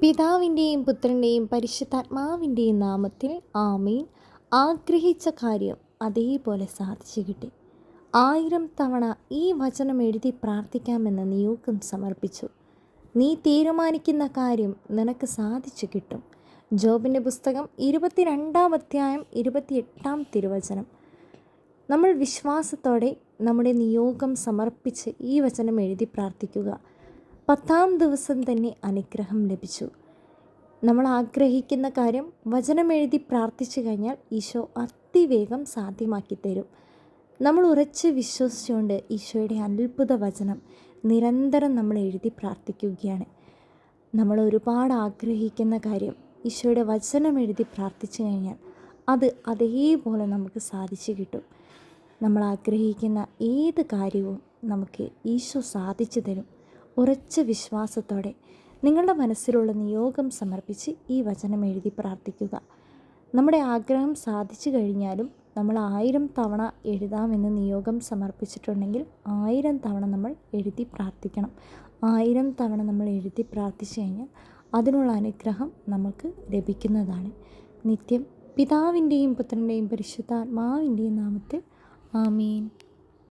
പിതാവിന്റെയും പുത്രന്റെയും പരിശുദ്ധാത്മാവിന്റെയും നാമത്തിൽ ആമീൻ. ആഗ്രഹിച്ച കാര്യം അതേപോലെ സാധിച്ചു കിട്ടി. ആയിരം തവണ ഈ വചനം എഴുതി പ്രാർത്ഥിക്കാമെന്ന് നിയോഗം സമർപ്പിച്ചു. നീ തീരുമാനിക്കുന്ന കാര്യം നിനക്ക് സാധിച്ചു കിട്ടും. ജോബിന്റെ പുസ്തകം ഇരുപത്തിരണ്ടാം അധ്യായം ഇരുപത്തിയെട്ടാം തിരുവചനം. നമ്മൾ വിശ്വാസത്തോടെ നമ്മുടെ നിയോഗം സമർപ്പിച്ച് ഈ വചനം എഴുതി പ്രാർത്ഥിക്കുക. പത്താം ദിവസം തന്നെ അനുഗ്രഹം ലഭിച്ചു. നമ്മൾ ആഗ്രഹിക്കുന്ന കാര്യം വചനം എഴുതി പ്രാർത്ഥിച്ചു കഴിഞ്ഞാൽ ഈശോ അതിവേഗം സാധ്യമാക്കി തരും. നമ്മൾ ഉറച്ച് വിശ്വസിച്ചുകൊണ്ട് ഈശോയുടെ അത്ഭുത വചനം നിരന്തരം നമ്മൾ എഴുതി പ്രാർത്ഥിക്കുകയാണ്. നമ്മൾ ഒരുപാട് ആഗ്രഹിക്കുന്ന കാര്യം ഈശോയുടെ വചനം എഴുതി പ്രാർത്ഥിച്ചു കഴിഞ്ഞാൽ അത് അതേപോലെ നമുക്ക് സാധിച്ചു കിട്ടും. നമ്മൾ ആഗ്രഹിക്കുന്ന ഏത് കാര്യവും നമുക്ക് ഈശോ സാധിച്ചു തരും. ഉറച്ച വിശ്വാസത്തോടെ നിങ്ങളുടെ മനസ്സിലുള്ള നിയോഗം സമർപ്പിച്ച് ഈ വചനം എഴുതി പ്രാർത്ഥിക്കുക. നമ്മുടെ ആഗ്രഹം സാധിച്ചു കഴിഞ്ഞാലും നമ്മൾ ആയിരം തവണ എഴുതാമെന്ന് നിയോഗം സമർപ്പിച്ചിട്ടുണ്ടെങ്കിൽ ആയിരം തവണ നമ്മൾ എഴുതി പ്രാർത്ഥിക്കണം. ആയിരം തവണ നമ്മൾ എഴുതി പ്രാർത്ഥിച്ചു കഴിഞ്ഞാൽ അതിനുള്ള അനുഗ്രഹം നമുക്ക് ലഭിക്കുന്നതാണ്. നിത്യം പിതാവിന്റെയും പുത്രന്റെയും പരിശുദ്ധാത്മാവിന്റെയും നാമത്തിൽ ആമീൻ.